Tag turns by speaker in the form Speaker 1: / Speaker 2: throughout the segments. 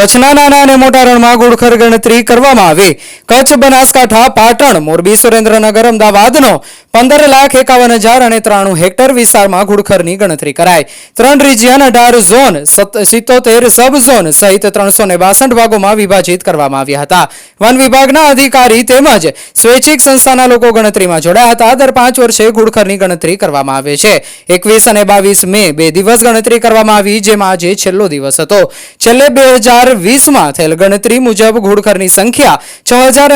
Speaker 1: કચ્છના નાના અને મોટા રણમાં ઘુડખર ગણતરી કરવામાં આવી. કચ્છ, બનાસકાંઠા, પાટણ, મોરબી, સુરેન્દ્રનગર, અમદાવાદનો પંદર લાખ એકાવન હજાર અને ત્રાણું હેક્ટર વિસ્તારમાં ઘુડખરની ગણતરી કરાઈ. ત્રણ રિજિયન અઢાર ઝોન સિત્તોતેર સબ ઝોન સહિત ત્રણસો ને બાસઠ ભાગોમાં વિભાજિત કરવામાં આવ્યા હતા. વન વિભાગના અધિકારી તેમજ સ્વૈચ્છિક સંસ્થાના લોકો ગણતરીમાં જોડાયા હતા. દર પાંચ વર્ષે ઘુડખરની ગણતરી કરવામાં આવે છે. એકવીસ અને બાવીસ મે બે દિવસ ગણતરી કરવામાં આવી, જેમાં આજે છેલ્લો દિવસ હતો. છેલ્લે બે હજાર વીસમાં થયેલ ગણતરી મુજબ ઘુડખરની સંખ્યા છ હજાર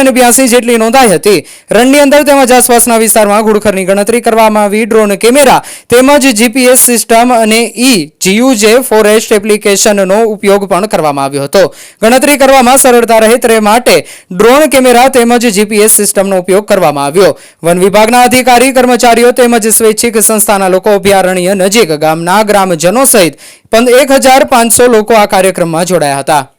Speaker 1: જેટલી નોંધાઈ હતી. રણની અંદર તેમજ આસપાસના વિસ્તારમાં ઘુડખરની ગણતરી કરવામાં આવી. ડ્રોન કેમેરા તેમજ જીપીએસ સિસ્ટમ અને ઈ જીયુજે ફોરેસ્ટ એપ્લિકેશનનો ઉપયોગ પણ કરવામાં આવ્યો હતો. ગણતરી કરવામાં સરળતા રહે તે માટે ડ્રોન કેમેરા તેમજ જીપીએસ સિસ્ટમનો ઉપયોગ કરવામાં આવ્યો. વન વિભાગના અધિકારી, કર્મચારીઓ તેમજ સ્વૈચ્છિક સંસ્થાના લોકો અભયારણ્ય નજીક ગામના ગ્રામજનો સહિત એક હજાર પાંચસો લોકો આ કાર્યક્રમમાં જોડાયા હતા.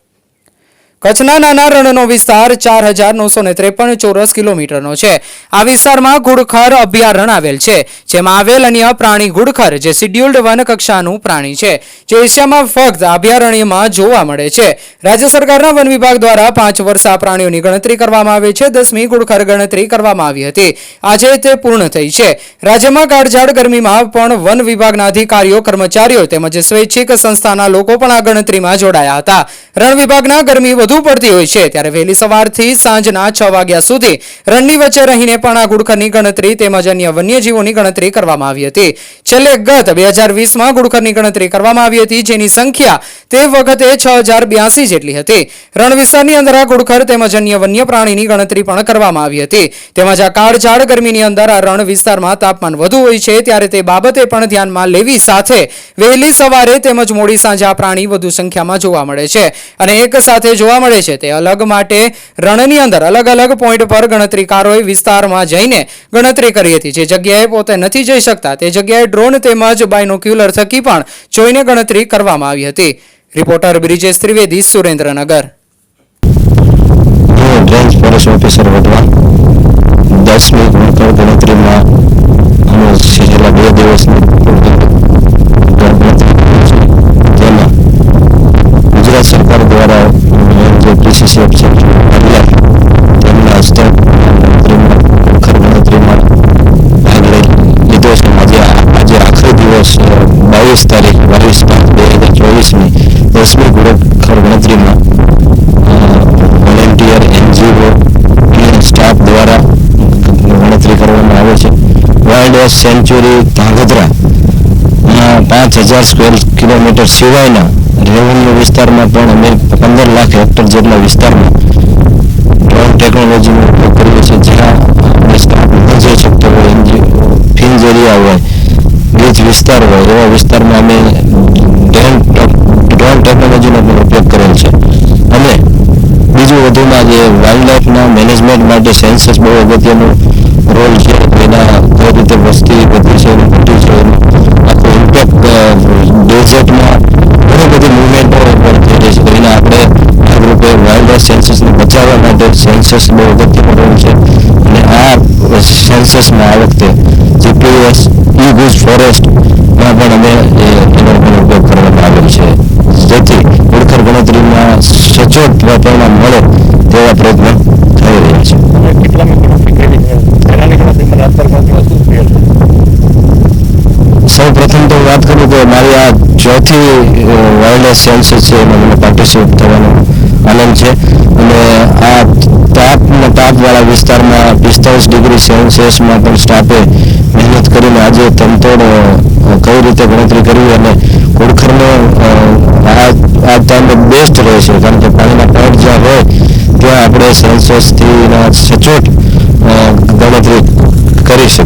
Speaker 1: કચ્છના નાના રણનો વિસ્તાર ચાર હજાર નવસો ને ત્રેપન ચોરસ કિલોમીટરનો છે. આ વિસ્તારમાં ઘુડખર અભયારણ્ય આવેલ છે, જેમાં આવેલ અન્ય પ્રાણી ઘુડખર જે શિડ્યુલ્ડ વન કક્ષાનું પ્રાણી છે, જે એશિયામાં ફક્ત અભયારણ્યમાં જોવા મળે છે. રાજ્ય સરકારના વન વિભાગ દ્વારા પાંચ વર્ષ આ પ્રાણીઓની ગણતરી કરવામાં આવે છે. દસમી ઘુડખર ગણતરી કરવામાં આવી હતી. આજે તે પૂર્ણ થઈ છે. રાજ્યમાં કાળઝાળ ગરમીમાં પણ વન વિભાગના અધિકારીઓ, કર્મચારીઓ તેમજ સ્વૈચ્છિક સંસ્થાના લોકો પણ આ ગણતરીમાં જોડાયા હતા. રણ વિભાગના ગરમી વધુ પડતી હોય છે. ત્યારે વહેલી સવારથી સાંજના છ વાગ્યા સુધી રણની વચ્ચે રહીને પણ આ ગુડખરની ગણતરી તેમજ અન્ય વન્યજીવોની ગણતરી કરવામાં આવી હતી. છેલ્લે ગત બે હજાર વીસમાં ગુડખરની ગણતરી કરવામાં આવી હતી, જેની સંખ્યા તે વખતે છ હજાર બ્યાસી જેટલી હતી. રણ વિસ્તારની અંદર આ ગુડખર તેમજ અન્ય વન્ય પ્રાણીની ગણતરી પણ કરવામાં આવી હતી. તેમજ આ કાળઝાળ ગરમીની અંદર આ રણ વિસ્તારમાં તાપમાન વધુ હોય છે, ત્યારે તે બાબતે પણ ધ્યાનમાં લેવી સાથે વહેલી સવારે તેમજ મોડી સાંજે આ પ્રાણી વધુ સંખ્યામાં જોવા મળે છે. અને એક સાથે જોવા મળે છે. તે અલગ માટે રણની અંદર અલગ અલગ પોઈન્ટ પર ગણતરીકારોએ વિસ્તારમાં જઈને ગણતરી કરી હતી. જે જગ્યાએ પોતે નથી જઈ શકતા તે જગ્યાએ ડ્રોન તેમજ બાયનોક્યુલર થકી પણ જોઈને ગણતરી કરવામાં આવી હતી. રિપોર્ટર બ્રિજેશ ત્રિવેદી, સુરેન્દ્રનગર.
Speaker 2: દસમી ગણતરીમાં બે દિવસની ગણતરી કરી છે. જેમાં ગુજરાત સરકાર દ્વારા પીસીસી છે. આજે આજે આખરી દિવસ બાવીસ તારીખ, બાવીસ બે હજાર ચોવીસની દસમી ગુણકર ગણતરીમાં વોલેન્ટિયર એનજીઓ સ્ટાફ દ્વારા ગણતરી કરવામાં આવે છે. વાઇલ્ડ લાઇફ સેન્ચ્યુરી ધાંગધ્રા પાંચ હજાર સ્ક્વેર કિલોમીટર સિવાયના રેવન્યુ વિસ્તારમાં પણ અમે પંદર લાખ હેક્ટર જેટલા વિસ્તારમાં ડ્રોન ટેકનોલોજીનો ઉપયોગ કરીએ છીએ, જ્યાં સ્ટાફ જઈ શકતો હોય ફિન્જ એરિયા હોય ગીચ વિસ્તાર હોય, એવા વિસ્તારમાં અમે ડ્રોન ડ્રોન ટેકનોલોજીનો પણ ઉપયોગ કરેલ છે. અને બીજું વધુમાં જે વાઇલ્ડ લાઇફના મેનેજમેન્ટ માટે સેન્સસ બહુ અગત્યનો રોલ છે એના કઈ રીતે વસ્તી બચાવવા માટે સેન્સસ બહુ અગત્યનું રોલ છે. અને આ સેન્સસમાં આ વખતે જીપીએસ ઈ ગુજ ફોરેસ્ટમાં પણ અમે એનો પણ ઉપયોગ કરવામાં આવ્યો છે. જેથી ઓળખર ગણતરીમાં સચોટ પરિણામ મળે તેવા પ્રયત્નો થઈ રહ્યા છે. સૌ પ્રથમ તો વાત કરું કે મારી આ ચોથી વાઇલ્ડ સેન્સસ છે, એમાં મને પાર્ટિસિપેટ થવાનો આનંદ છે. અને આ તાપ તાપવાળા વિસ્તારમાં પિસ્તાલીસ ડિગ્રી સેલ્સિયસમાં પણ સ્ટાફે મહેનત કરીને આજે તમતોડ કઈ રીતે ગણતરી કરવી અને ઓળખરનો આ ટાઈમે બેસ્ટ રહે છે. કારણ કે પાણીના પોઈન્ટ જ્યાં હોય, ત્યાં આપણે સેન્સસથી સચોટ ગણતરી કરી શકીએ.